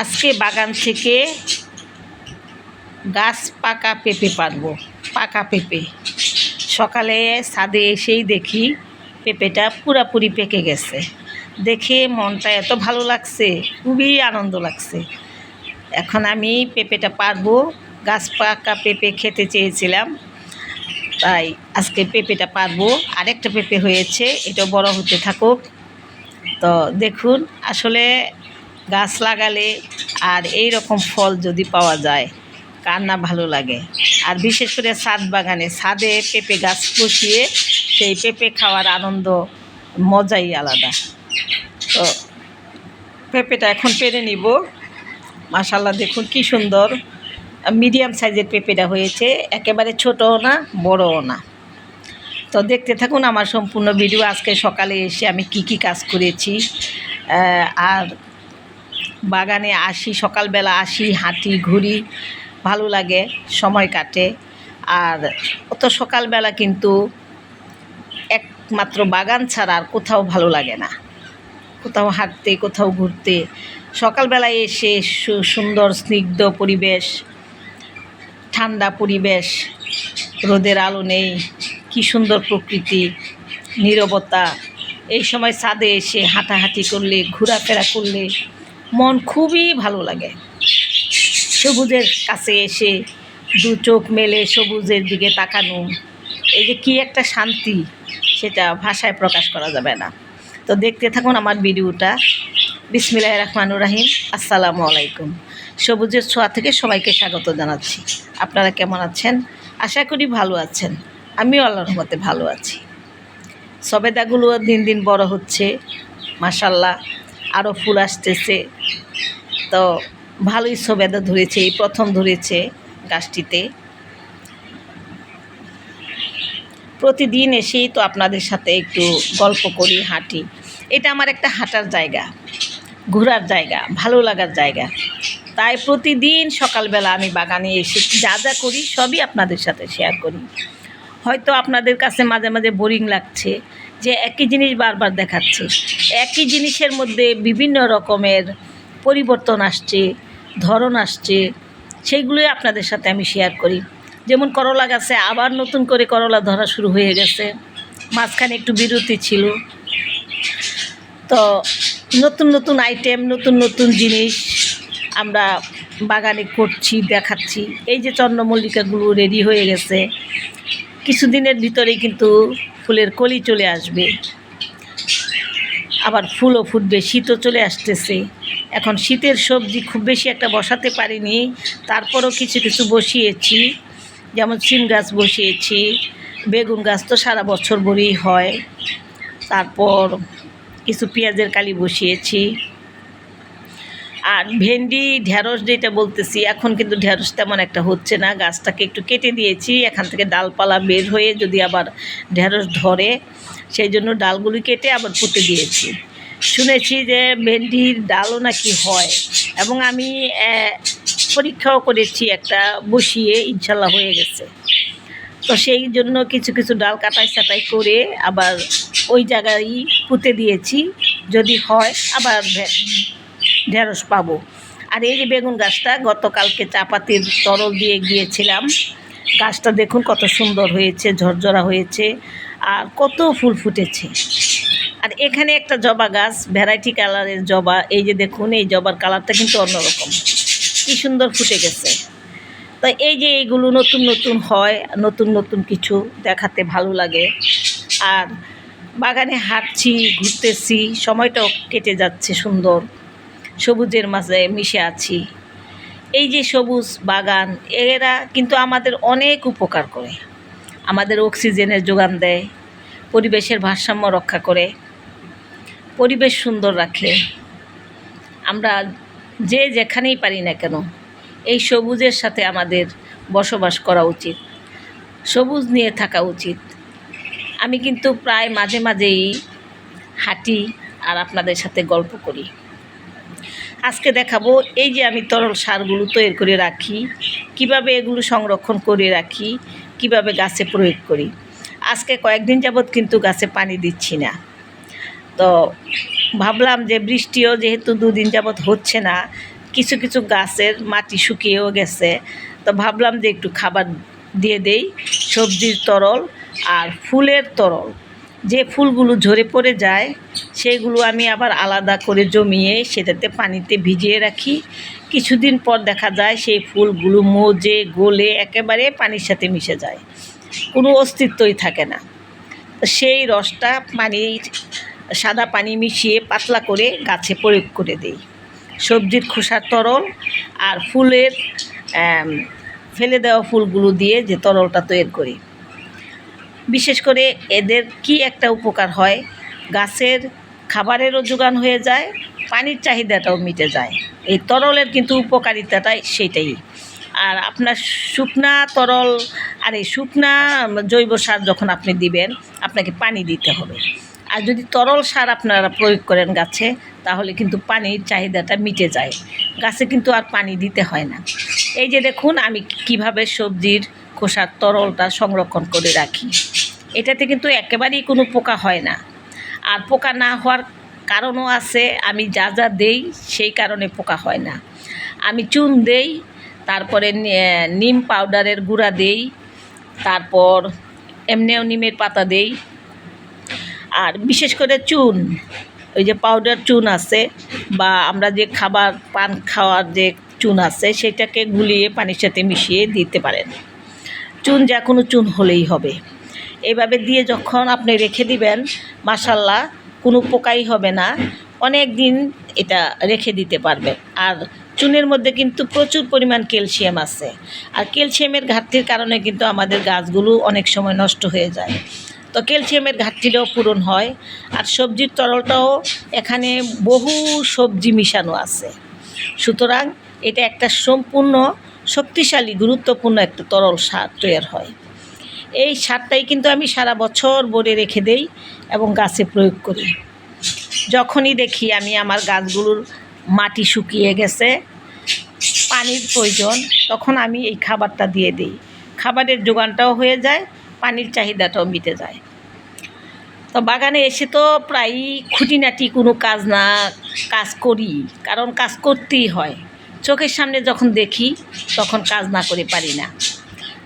আজকে বাগান থেকে গাছ পাকা পেঁপে পারব, পাকা পেঁপে। সকালে ছাদে এসেই দেখি পেঁপেটা পুরাপুরি পেকে গেছে। দেখে মনটা এত ভালো লাগছে, খুবই আনন্দ লাগছে। এখন আমি পেঁপেটা পারব, গাছ পাকা পেঁপে খেতে চেয়েছিলাম, তাই আজকে পেঁপেটা পারব। আরেকটা পেঁপে হয়েছে এটা বড় হতে থাকুক। তো দেখুন, আসলে গাছ লাগালে আর এই রকম ফল যদি পাওয়া যায়, কার না ভালো লাগে। আর বিশেষ করে ছাদ বাগানে, ছাদে পেঁপে গাছ বসিয়ে সেই পেঁপে খাওয়ার আনন্দ, মজাই আলাদা। তো পেঁপেটা এখন পেরে নিব। মাশাল্লাহ দেখুন কি সুন্দর, মিডিয়াম সাইজের পেঁপেটা হয়েছে। একেবারে ছোটও না, বড়ও না। তো দেখতে থাকুন আমার সম্পূর্ণ ভিডিও। আজকে সকালে এসে আমি কি কি কাজ করেছি আর বাগানে আসি, সকালবেলা আসি, হাঁটি, ঘুরি, ভালো লাগে, সময় কাটে। আর অত সকালবেলা কিন্তু একমাত্র বাগান ছাড়া আর কোথাও ভালো লাগে না। কোথাও হাঁটতে, কোথাও ঘুরতে সকালবেলায় এসে সুন্দর স্নিগ্ধ পরিবেশ, ঠান্ডা পরিবেশ, রোদের আলো নেই, কি সুন্দর প্রকৃতি, নীরবতা, এই সময় ছাদে এসে হাঁটাহাঁটি করলে, ঘোরাফেরা করলে মন খুবই ভালো লাগে। সবুজের কাছে এসে দু চোখ মেলে সবুজের দিকে তাকানো, এই যে কি একটা শান্তি, সেটা ভাষায় প্রকাশ করা যাবে না। তো দেখতে থাকুন আমার ভিডিওটা। বিসমিল্লাহ রহমানুর রাহিম। আসসালামু আলাইকুম। সবুজের ছোঁয়া থেকে সবাইকে স্বাগত জানাচ্ছি। আপনারা কেমন আছেন? আশা করি ভালো আছেন। আমিও আল্লাহর রহমতে ভালো আছি। সবেদাগুলো দিন দিন বড় হচ্ছে। মাসাল্লাহ আরও ফুল আসতেছে। তো ভালোই সবেদা ধরেছে, এই প্রথম ধরেছে গাছটিতে। প্রতিদিন এসেই তো আপনাদের সাথে একটু গল্প করি, হাঁটি। এটা আমার একটা হাঁটার জায়গা, ঘোরার জায়গা, ভালো লাগার জায়গা। তাই প্রতিদিন সকালবেলা আমি বাগানে এসে যা যা করি, সবই আপনাদের সাথে শেয়ার করি। হয়তো আপনাদের কাছে মাঝে মাঝে বোরিং লাগছে যে একই জিনিস বারবার দেখাচ্ছে। একই জিনিসের মধ্যে বিভিন্ন রকমের পরিবর্তন আসছে, ধরন আসছে সেইগুলোই আপনাদের সাথে আমি শেয়ার করি। যেমন করলা গাছে আবার নতুন করে করলা ধরা শুরু হয়ে গেছে। মাঝখানে একটু বিরতি ছিল। তো নতুন নতুন আইটেম নতুন নতুন জিনিস আমরা বাগানে করছি, দেখাচ্ছি। এই যে চন্দ্রমল্লিকাগুলো রেডি হয়ে গেছে। কিছুদিনের ভিতরেই কিন্তু ফুলের কলি চলে আসবে। আবার ফুলও ফুটবে, শীতও চলে আসতেছে। এখন শীতের সবজি খুব বেশি একটা বসাতে পারিনি, তারপরও কিছু কিছু বসিয়েছি, যেমন সিম গাছ বসিয়েছি, বেগুন গাছ তো সারা বছর ভরেই হয়। তারপর কিছু পেঁয়াজের কালি বসিয়েছি। আর ভেন্ডি ঢ্যাঁড়স যেটা বলতেছি, এখন কিন্তু ঢ্যাঁড়স তেমন একটা হচ্ছে না, গাছটাকে একটু কেটে দিয়েছি, এখান থেকে ডালপালা বের হয়ে যদি আবার ঢ্যাঁড়স ধরে সেই জন্য ডালগুলি কেটে আবার পুঁতে দিয়েছি। শুনেছি যে ভেন্ডির ডালও নাকি হয় এবং আমি পরীক্ষাও করেছি একটা, বসিয়ে ইনশাল্লাহ হয়ে গেছে। তো সেই জন্য কিছু কিছু ডাল কাটাই ছাটাই করে আবার ওই জায়গায় পুঁতে দিয়েছি। যদি হয় আবার ঢেঁড়স পাবো। আর এই যে বেগুন গাছটা, গতকালকে চাপাতির তরল দিয়ে গিয়েছিলাম। গাছটা দেখুন কত সুন্দর হয়েছে, ঝরঝরা হয়েছে। আর কত ফুল ফুটেছে। আর এখানে একটা জবা গাছ ভ্যারাইটি কালারের জবা, এই যে দেখুন, এই জবার কালারটা কিন্তু অন্যরকম। কি সুন্দর ফুটে গেছে। তো এই যে এইগুলো নতুন নতুন হয়, নতুন নতুন কিছু দেখাতে ভালো লাগে। আর বাগানে হাঁটছি, ঘুরতেছি, সময়টাও কেটে যাচ্ছে সুন্দর। সবুজের মাঝে মিশে আছি। এই যে সবুজ বাগান, এরা কিন্তু আমাদের অনেক উপকার করে। আমাদের অক্সিজেনের যোগান দেয়, পরিবেশের ভারসাম্য রক্ষা করে, পরিবেশ সুন্দর রাখে। আমরা যে যেখানেই পারি না কেন, এই সবুজের সাথে আমাদের বসবাস করা উচিত। সবুজ নিয়ে থাকা উচিত। আমি কিন্তু প্রায় মাঝে মাঝেই হাঁটি আর আপনাদের সাথে গল্প করি। আজকে দেখাবো এই যে আমি তরল সারগুলো তৈরি করে রাখি, কীভাবে এগুলো সংরক্ষণ করে রাখি কীভাবে গাছে প্রয়োগ করি? আজকে কয়েকদিন যাবৎ কিন্তু গাছে পানি দিচ্ছি না। তো ভাবলাম যে বৃষ্টিও যেহেতু দুদিন যাবৎ হচ্ছে না, কিছু কিছু গাছের মাটি শুকিয়েও গেছে। তো ভাবলাম যে একটু খাবার দিয়ে দেই, সবজির তরল আর ফুলের তরল। যে ফুলগুলো ঝরে পড়ে যায়, সেগুলো আমি আবার আলাদা করে জমিয়ে সেটাতে পানিতে ভিজিয়ে রাখি। কিছুদিন পর দেখা যায় সেই ফুলগুলো মজে, গলে, একেবারে পানির সাথে মিশে যায়। কোনো অস্তিত্বই থাকে না। সেই রসটা পানি সাদা পানি মিশিয়ে পাতলা করে গাছে প্রয়োগ করে দেই। সবজির খোসার তরল আর ফুলের ফেলে দেওয়া ফুলগুলো দিয়ে যে তরলটা তৈরি করি। বিশেষ করে এদের কি একটা উপকার হয়? গাছের খাবারেরও যোগান হয়ে যায়, পানির চাহিদাটাও মিটে যায়। এই তরলের কিন্তু উপকারিতাটাই সেটাই আর আপনার শুকনা তরল, আর এই শুকনা জৈব সার যখন আপনি দিবেন, আপনাকে পানি দিতে হবে। আর যদি তরল সার আপনারা প্রয়োগ করেন গাছে, তাহলে কিন্তু পানির চাহিদাটা মিটে যায়। গাছে কিন্তু আর পানি দিতে হয় না। এই যে দেখুন, আমি কীভাবে সবজির খোসার তরলটা সংরক্ষণ করে রাখি। এটাতে কিন্তু একেবারেই কোনো পোকা হয় না। আর পোকা না হওয়ার কারণও আছে। আমি যা যা দেই সেই কারণে পোকা হয় না। আমি চুন দেই, তারপরে নিম পাউডারের গুঁড়া দেই, তারপর এমনিও নিমের পাতা দেই। আর বিশেষ করে চুন, ওই যে পাউডার চুন আছে বা আমরা যে খাবার, পান খাওয়ার যে চুন আছে সেটাকে গুলিয়ে পানির সাথে মিশিয়ে দিতে পারেন। চুন যা কোনো চুন হলেই হবে। এভাবে দিয়ে যখন আপনি রেখে দিবেন মাসাল্লাহ কোনো পোকাই হবে না। অনেক দিন এটা রেখে দিতে পারবেন আর চুনের মধ্যে কিন্তু প্রচুর পরিমাণ ক্যালসিয়াম আছে। আর ক্যালসিয়ামের ঘাটতির কারণে কিন্তু আমাদের গাছগুলো অনেক সময় নষ্ট হয়ে যায়। তো ক্যালসিয়ামের ঘাটতিটাও পূরণ হয়। আর সবজির তরলটাও এখানে বহু সবজি মিশানো আছে। সুতরাং এটা একটা সম্পূর্ণ শক্তিশালী, গুরুত্বপূর্ণ একটা তরল সার তৈরি হয়। এই সারটাই কিন্তু আমি সারা বছর ভরে রেখে দেই এবং গাছে প্রয়োগ করি। যখনই দেখি আমি আমার গাছগুলোর মাটি শুকিয়ে গেছে, পানির প্রয়োজন, তখন আমি এই খাবারটা দিয়ে দিই। খাবারের যোগানটাও হয়ে যায়, পানির চাহিদাটাও মিটে যায়। তো বাগানে এসে তো প্রায়ই খুঁটিনাটি কোনো কাজ না, কাজ করি, কারণ কাজ করতেই হয়। চোখের সামনে যখন দেখি, তখন কাজ না করে পারি না।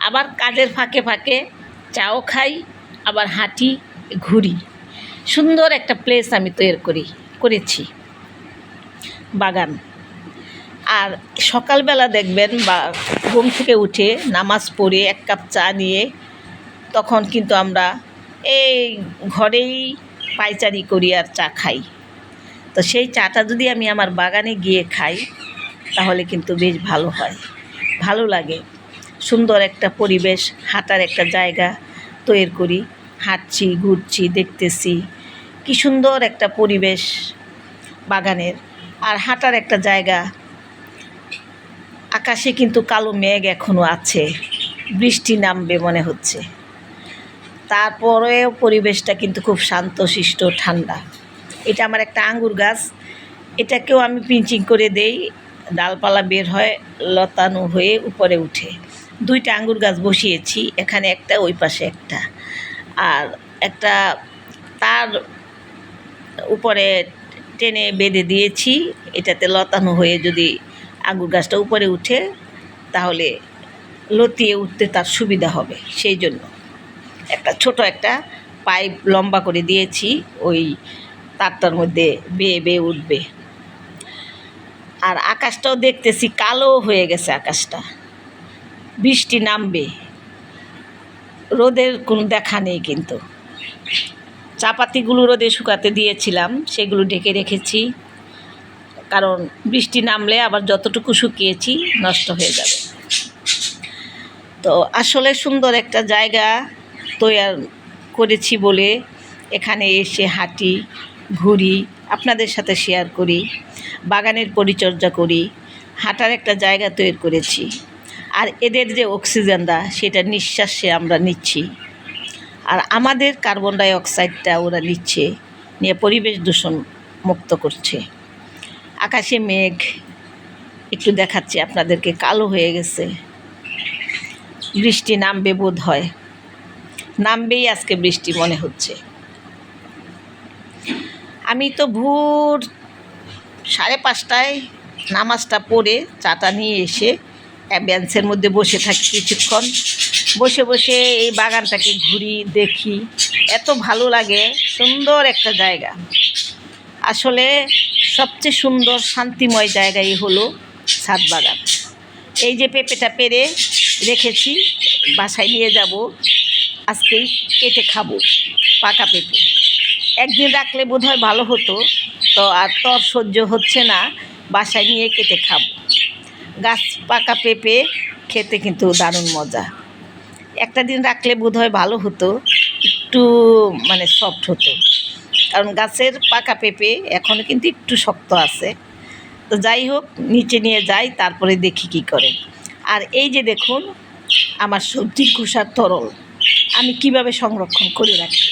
আবার কাজের ফাঁকে ফাঁকে চাও খাই, আবার হাঁটি, ঘুরি। সুন্দর একটা প্লেস আমি তৈরি করি, করেছি। বাগান। আর সকালবেলা দেখবেন বা ঘুম থেকে উঠে নামাজ পড়ে এক কাপ চা নিয়ে তখন কিন্তু আমরা এই ঘরেই পাইচারি করি আর চা খাই। তো সেই চাটা যদি আমি আমার বাগানে গিয়ে খাই, তাহলে কিন্তু বেশ ভালো হয়। ভালো লাগে। সুন্দর একটা পরিবেশ, হাঁটার একটা জায়গা তৈরি করি। হাঁটছি, ঘুরছি, দেখতেছি। কি সুন্দর একটা পরিবেশ বাগানের। আর হাঁটার একটা জায়গা, আকাশে কিন্তু কালো মেঘ এখনও আছে। বৃষ্টি নামবে মনে হচ্ছে। তারপরেও পরিবেশটা কিন্তু খুব শান্তশিষ্ট ঠান্ডা। এটা আমার একটা আঙ্গুর গাছ। এটাকেও আমি পিঞ্চিং করে দেই। ডালপালা বের হয়, লতানো হয়ে উপরে উঠে। দুইটা আঙ্গুর গাছ বসিয়েছি, এখানে একটা, ওই পাশে একটা। আর একটা তার উপরে টেনে বেঁধে দিয়েছি, এটাতে লতানো হয়ে যদি আঙ্গুর গাছটা উপরে উঠে, তাহলে লতিয়ে উঠতে তার সুবিধা হবে, সেই জন্য। একটা ছোট একটা পাইপ লম্বা করে দিয়েছি, ওই তারটার মধ্যে বেয়ে বেয়ে উঠবে। আর আকাশটাও দেখতেছি, কালো হয়ে গেছে আকাশটা। বৃষ্টি নামবে। রোদের কোনো দেখা নেই কিন্তু। চাপাতিগুলো রোদে শুকাতে দিয়েছিলাম, সেগুলো ঢেকে রেখেছি। কারণ বৃষ্টি নামলে আবার যতটুকু শুকিয়েছি নষ্ট হয়ে যাবে। তো আসলে সুন্দর একটা জায়গা তৈয়ার করেছি বলে এখানে এসে হাঁটি, ঘুরি, আপনাদের সাথে শেয়ার করি, বাগানের পরিচর্যা করি, হাঁটার একটা জায়গা তৈরি করেছি। আর এদের যে অক্সিজেনটা সেটা নিঃশ্বাসে আমরা নিচ্ছি। আর আমাদের কার্বন ডাই অক্সাইডটা ওরা নিচ্ছে, নিয়ে পরিবেশ দূষণ মুক্ত করছে। আকাশে মেঘ, একটু দেখাচ্ছি আপনাদেরকে, কালো হয়ে গেছে। বৃষ্টি নামবে বোধ হয়। নামবেই আজকে বৃষ্টি মনে হচ্ছে। আমি তো ভোর সাড়ে পাঁচটায় নামাজটা পড়ে চাটা নিয়ে এসে বেঞ্চের মধ্যে বসে থাকি কিছুক্ষণ। বসে বসে এই বাগানটাকে ঘুরি, দেখি। এত ভালো লাগে, সুন্দর একটা জায়গা। আসলে সবচেয়ে সুন্দর, শান্তিময় জায়গাই হলো ছাদ বাগান। এই যে পেঁপেটা পেরে রেখেছি, বাসায় নিয়ে যাব। আজকেই কেটে খাব, পাকা পেঁপে। একদিন রাখলে বোধহয় ভালো হতো, তো আর তর সহ্য হচ্ছে না, বাসায় নিয়ে কেটে খাব। গাছ পাকা পেঁপে খেতে কিন্তু দারুণ মজা। একটা দিন রাখলে বোধহয় ভালো হতো, একটু মানে সফট হতো। কারণ গাছের পাকা পেঁপে এখনও কিন্তু একটু শক্ত আছে। তো যাই হোক, নিচে নিয়ে যাই, তারপরে দেখি কি করে। আর এই যে দেখুন, আমার সবজি খোসার তরল। আমি কীভাবে সংরক্ষণ করে রাখি?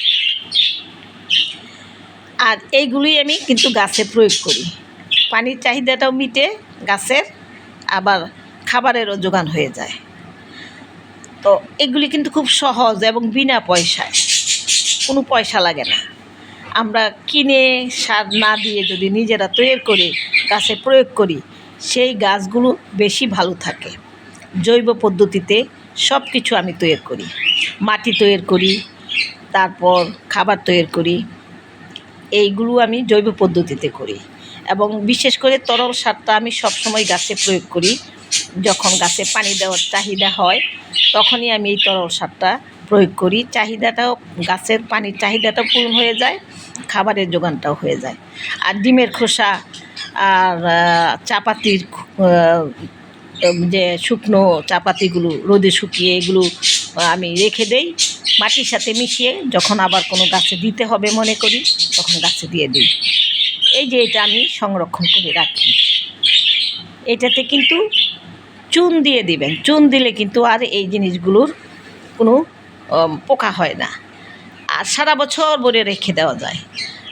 আর এইগুলি আমি কিন্তু গাছে প্রয়োগ করি। পানির চাহিদাটাও মিটে, গাছের আবার খাবারেরও যোগান হয়ে যায়। তো এগুলি কিন্তু খুব সহজ এবং বিনা পয়সায়। কোনো পয়সা লাগে না। আমরা কিনে সার না দিয়ে যদি নিজেরা তৈরি করে, গাছে প্রয়োগ করি, সেই গাছগুলো বেশি ভালো থাকে। জৈব পদ্ধতিতে সব কিছু আমি তৈরি করি। মাটি তৈরি করি, তারপর খাবার তৈরি করি। এইগুলো আমি জৈব পদ্ধতিতে করি। এবং বিশেষ করে তরল সারটা আমি সবসময় গাছে প্রয়োগ করি। যখন গাছে পানি দেওয়ার চাহিদা হয়, তখনই আমি এই তরল সারটা প্রয়োগ করি। চাহিদাটাও, গাছের পানির চাহিদাটাও পূরণ হয়ে যায়, খাবারের যোগানটাও হয়ে যায়। আর ডিমের খোসা আর চাপাতির যে শুকনো চাপাতিগুলো, রোদে শুকিয়ে এগুলো আমি রেখে দেই। মাটির সাথে মিশিয়ে যখন আবার কোনো গাছে দিতে হবে মনে করি, তখন গাছে দিয়ে দিই। এই যে এটা আমি সংরক্ষণ করে রাখি। এটাতে কিন্তু চুন দিয়ে দিবেন। চুন দিলে কিন্তু আর এই জিনিসগুলোর কোনো পোকা হয় না। আর সারা বছর ভরে রেখে দেওয়া যায়।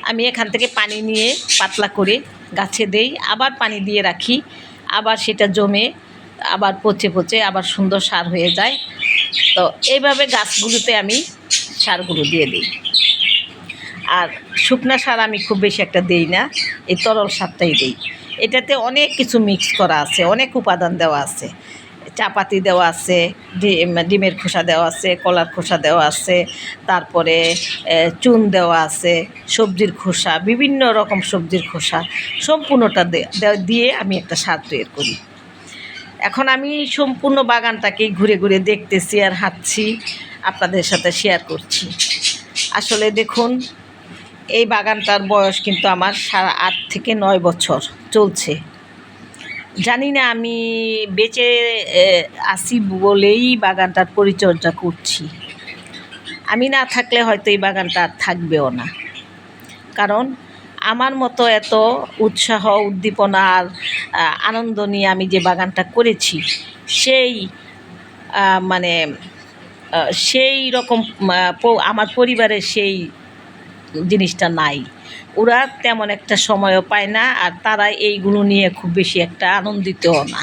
আমি এখান থেকে পানি নিয়ে পাতলা করে গাছে দেই, আবার পানি দিয়ে রাখি। আবার সেটা জমে, আবার পচে পচে, আবার সুন্দর সার হয়ে যায়। তো এইভাবে গাছগুলোতে আমি সারগুলো দিয়ে দিই। আর শুকনা সার আমি খুব বেশি একটা দেই না, এই তরল সারটাই দিই। এটাতে অনেক কিছু মিক্স করা আছে, অনেক উপাদান দেওয়া আছে। চাপাতি দেওয়া আছে ডিম ডিমের খোসা দেওয়া আছে, কলার খোসা দেওয়া আছে, তারপরে চুন দেওয়া আছে, সবজির খোসা, বিভিন্ন রকম সবজির খোসা, সম্পূর্ণটা দিয়ে আমি একটা সার তৈরি করি। এখন আমি সম্পূর্ণ বাগানটাকে ঘুরে ঘুরে দেখতেছি আর হাঁটছি, আপনাদের সাথে শেয়ার করছি। আসলে দেখুন এই বাগানটার বয়স কিন্তু আমার সারা আট থেকে নয় বছর চলছে। জানি না আমি বেঁচে আছি বলেই বাগানটার পরিচর্যা করছি। আমি না থাকলে হয়তো এই বাগানটা আর থাকবেও না। কারণ আমার মতো এত উৎসাহ, উদ্দীপনা আর আনন্দ নিয়ে আমি যে বাগানটা করেছি, সেই মানে সেই রকম আমার পরিবারের সেই জিনিসটা নাই। ওরা তেমন একটা সময়ও পায় না আর তারা এইগুলো নিয়ে খুব বেশি একটা আনন্দিতও না।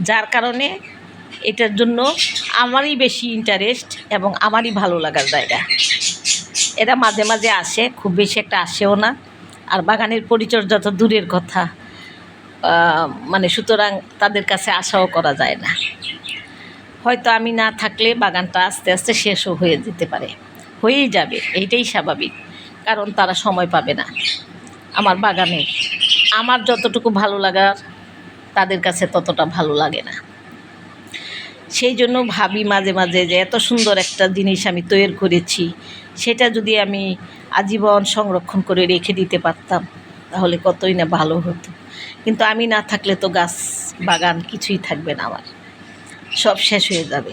যার কারণে এটার জন্য আমারই বেশি ইন্টারেস্ট এবং আমারই ভালো লাগার জায়গা। এরা মাঝে মাঝে আসে, খুব বেশি একটা আসেও না। আর বাগানের পরিচর্যা তো দূরের কথা। মানে সুতরাং তাদের কাছে আশাও করা যায় না। হয়তো আমি না থাকলে বাগানটা আস্তে আস্তে শেষও হয়ে যেতে পারে। হয়েই যাবে, এইটাই স্বাভাবিক। কারণ তারা সময় পাবে না। আমার বাগানে আমার যতটুকু ভালো লাগার তাদের কাছে ততটা ভালো লাগে না। সেই জন্য ভাবি মাঝে মাঝে যে এত সুন্দর একটা জিনিস আমি তৈরি করেছি, সেটা যদি আমি আজীবন সংরক্ষণ করে রেখে দিতে পারতাম, তাহলে কতই না ভালো হতো। কিন্তু আমি না থাকলে তো গাছ বাগান কিছুই থাকবে না আমার। সব শেষ হয়ে যাবে।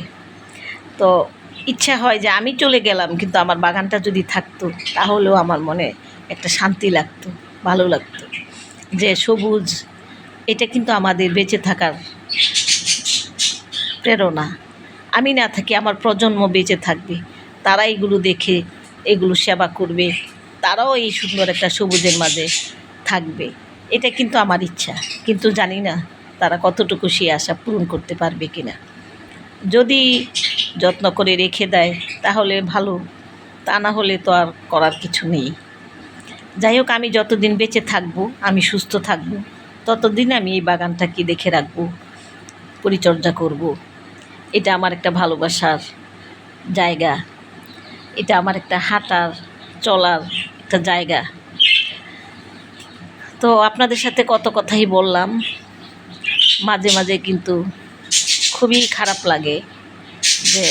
তো ইচ্ছা হয় যে আমি চলে গেলাম, কিন্তু আমার বাগানটা যদি থাকতো, তাহলেও আমার মনে একটা শান্তি লাগতো, ভালো লাগতো। যে সবুজ, এটা কিন্তু আমাদের বেঁচে থাকার প্রেরণা। আমি না থাকি, আমার প্রজন্ম বেঁচে থাকবে। তারা এগুলো দেখে, এগুলো সেবা করবে, তারাও এই সুন্দর একটা সবুজের মাঝে থাকবে। এটা কিন্তু আমার ইচ্ছা, কিন্তু জানি না তারা কতটুকু সে আশা পূরণ করতে পারবে কিনা। যদি যত্ন করে রেখে দেয়, তাহলে ভালো। তা না হলে তো আর করার কিছু নেই। যাই হোক, আমি যতদিন বেঁচে থাকব, আমি সুস্থ থাকব, ততদিন আমি এই বাগানটাকে দেখে রাখব, পরিচর্যা করব। এটা আমার একটা ভালোবাসার জায়গা। এটা আমার একটা হাঁটার, চলার একটা জায়গা। তো আপনাদের সাথে কত কথাই বললাম, মাঝে মাঝে কিন্তু খুবই খারাপ লাগে। যে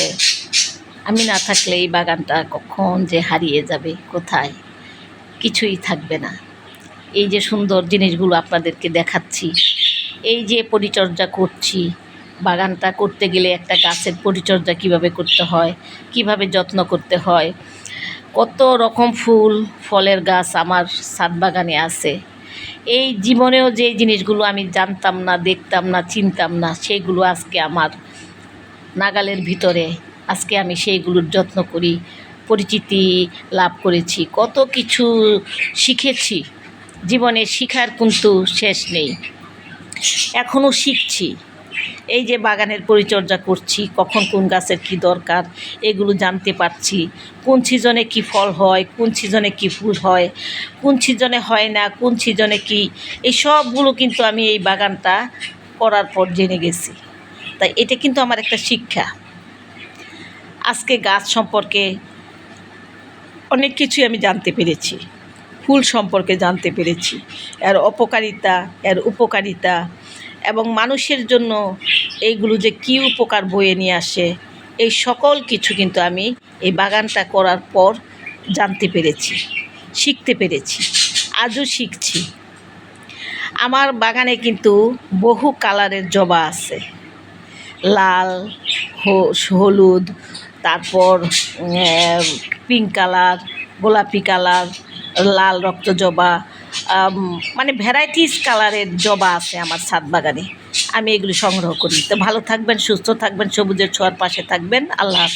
আমি না থাকলে এই বাগানটা কখন যে হারিয়ে যাবে, কোথায়? কিছুই থাকবে না। এই যে সুন্দর জিনিসগুলো আপনাদেরকে দেখাচ্ছি, এই যে পরিচর্যা করছি, বাগানটা করতে গেলে একটা গাছের পরিচর্যা কীভাবে করতে হয়, কীভাবে যত্ন করতে হয়, কত রকম ফুল, ফলের গাছ আমার ছাদ বাগানে আছে। এই জীবনেও যে জিনিসগুলো আমি জানতাম না, দেখতাম না, চিনতাম না, সেগুলো আজকে আমার নাগালের ভিতরে আজকে আমি সেইগুলোর যত্ন করি, পরিচিতি লাভ করেছি, কত কিছু শিখেছি। জীবনে শিখার কিন্তু শেষ নেই। এখনও শিখছি। এই যে বাগানের পরিচর্যা করছি, কখন কোন গাছের কি দরকার, এগুলো জানতে পারছি। কোন সিজনে কি ফল হয়, কোন সিজনে কি ফুল হয়, কোন সিজনে হয় না, কোন সিজনে কি, এই সবগুলো কিন্তু আমি এই বাগানটা করার পর জেনে গেছি। তাই এটা কিন্তু আমার একটা শিক্ষা। আজকে গাছ সম্পর্কে অনেক কিছুই আমি জানতে পেরেছি। ফুল সম্পর্কে জানতে পেরেছি। এর অপকারিতা, এর উপকারিতা এবং মানুষের জন্য এইগুলো যে কী উপকার বয়ে নিয়ে আসে, এই সকল কিছু কিন্তু আমি এই বাগানটা করার পর জানতে পেরেছি, শিখতে পেরেছি, আজও শিখছি। আমার বাগানে কিন্তু বহু কালারের জবা আছে। লাল হলুদ, তারপর পিঙ্ক কালার গোলাপি কালার লাল রক্ত জবা মানে ভ্যারাইটিস কালারের জবা আছে আমার ছাদ বাগানে। আমি এগুলো সংগ্রহ করি। তো ভালো থাকবেন, সুস্থ থাকবেন, সবুজের ছোঁয়ার পাশে থাকবেন। আল্লাহ।